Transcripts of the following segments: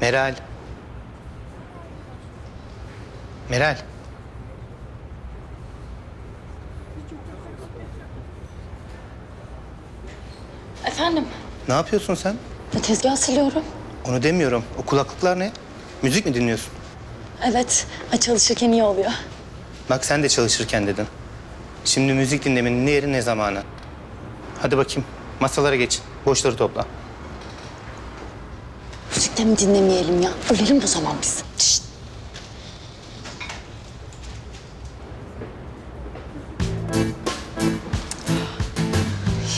Meral. Meral. Efendim? Ne yapıyorsun sen? Ya tezgah siliyorum. Onu demiyorum. O kulaklıklar ne? Müzik mi dinliyorsun? Evet. Çalışırken iyi oluyor. Bak sen de çalışırken dedin. Şimdi müzik dinlemenin ne yeri ne zamanı. Hadi bakayım. Masalara geç. Boşları topla. De mi dinlemeyelim ya? Ölelim o zaman biz.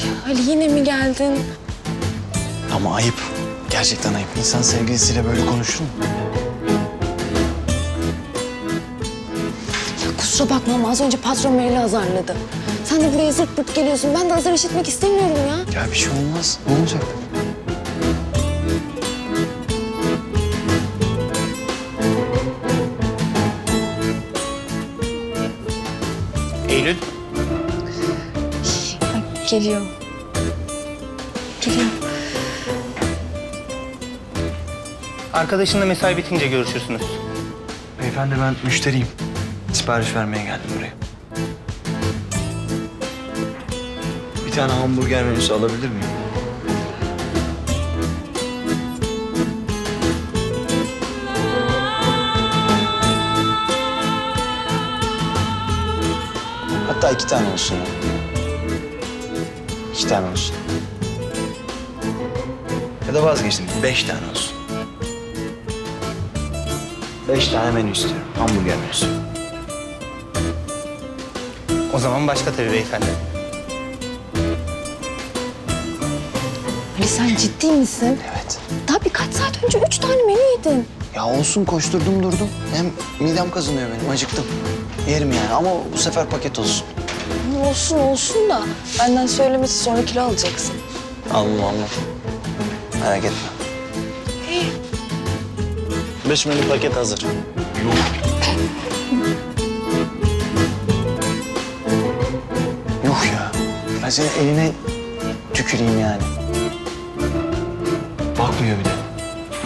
Ya Ali yine mi geldin? Ama ayıp. Gerçekten ayıp. İnsan sevgilisiyle böyle konuşur mu? Ya kusura bakma ama az önce patron Meril'i azarladı. Sen de buraya zırt pırt geliyorsun. Ben de azar işitmek istemiyorum ya. Ya bir şey olmaz. Ne olacak? Eylül. Geliyor. Geliyor. Arkadaşınla mesai bitince görüşürsünüz. Beyefendi ben müşteriyim. Sipariş vermeye geldim buraya. Bir tane hamburger menüsü alabilir miyim? Hatta iki tane olsun ya. İki tane olsun. Ya da vazgeçtim. Beş tane olsun. Beş tane menü istiyorum. Hamburger menüsü. O zaman başka tabii beyefendi. Ali sen ciddi misin? Evet. Daha birkaç saat önce üç tane menü yedin. Ya olsun koşturdum durdum. Hem midem kazınıyor benim. Acıktım. Yerim yani ama bu sefer paket olsun. Olsun olsun da benden söylemesi sonra kilo alacaksın. Allah Allah. Merak etme. Beş menü paket hazır. Yok. Yuh ya. Ben senin eline tüküreyim yani. Bakmıyor bir de.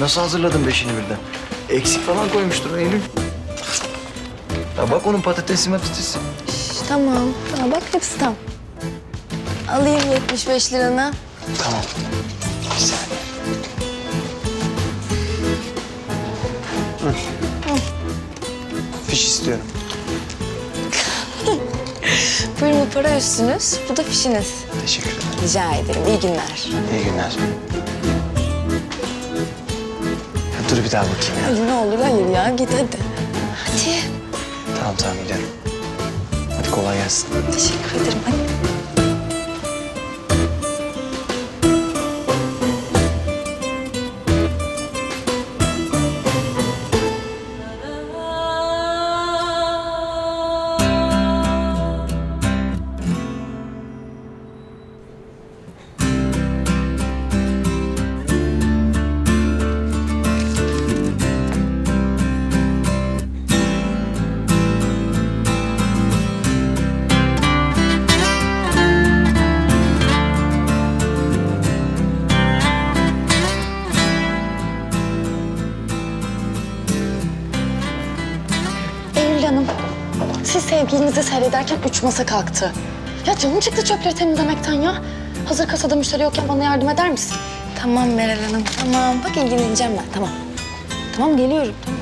Nasıl hazırladın beşini birden? Eksik falan koymuştur Eylül. Ya bak onun patatesi matatesi. Tamam. Tamam bak hepsi tam. Alayım 75 liranı. Tamam. Saniye. Hı. Fiş istiyorum. Buyurun bu para üstünüz. Bu da fişiniz. Teşekkür ederim. Rica ederim. İyi günler. İyi günler. Bir daha bakayım ya. Hadi ne olur hayır ya git hadi. Hadi. Tamam tamam gidelim. Hadi kolay gelsin. Teşekkür ederim. Hadi. Sevgilinizi seyrederken üç masa kalktı. Ya canım çıktı çöpleri temizlemekten ya. Hazır kasada müşteri yokken bana yardım eder misin? Tamam Meral Hanım, tamam. Bak ilgileneceğim ben, tamam. Tamam geliyorum, tamam.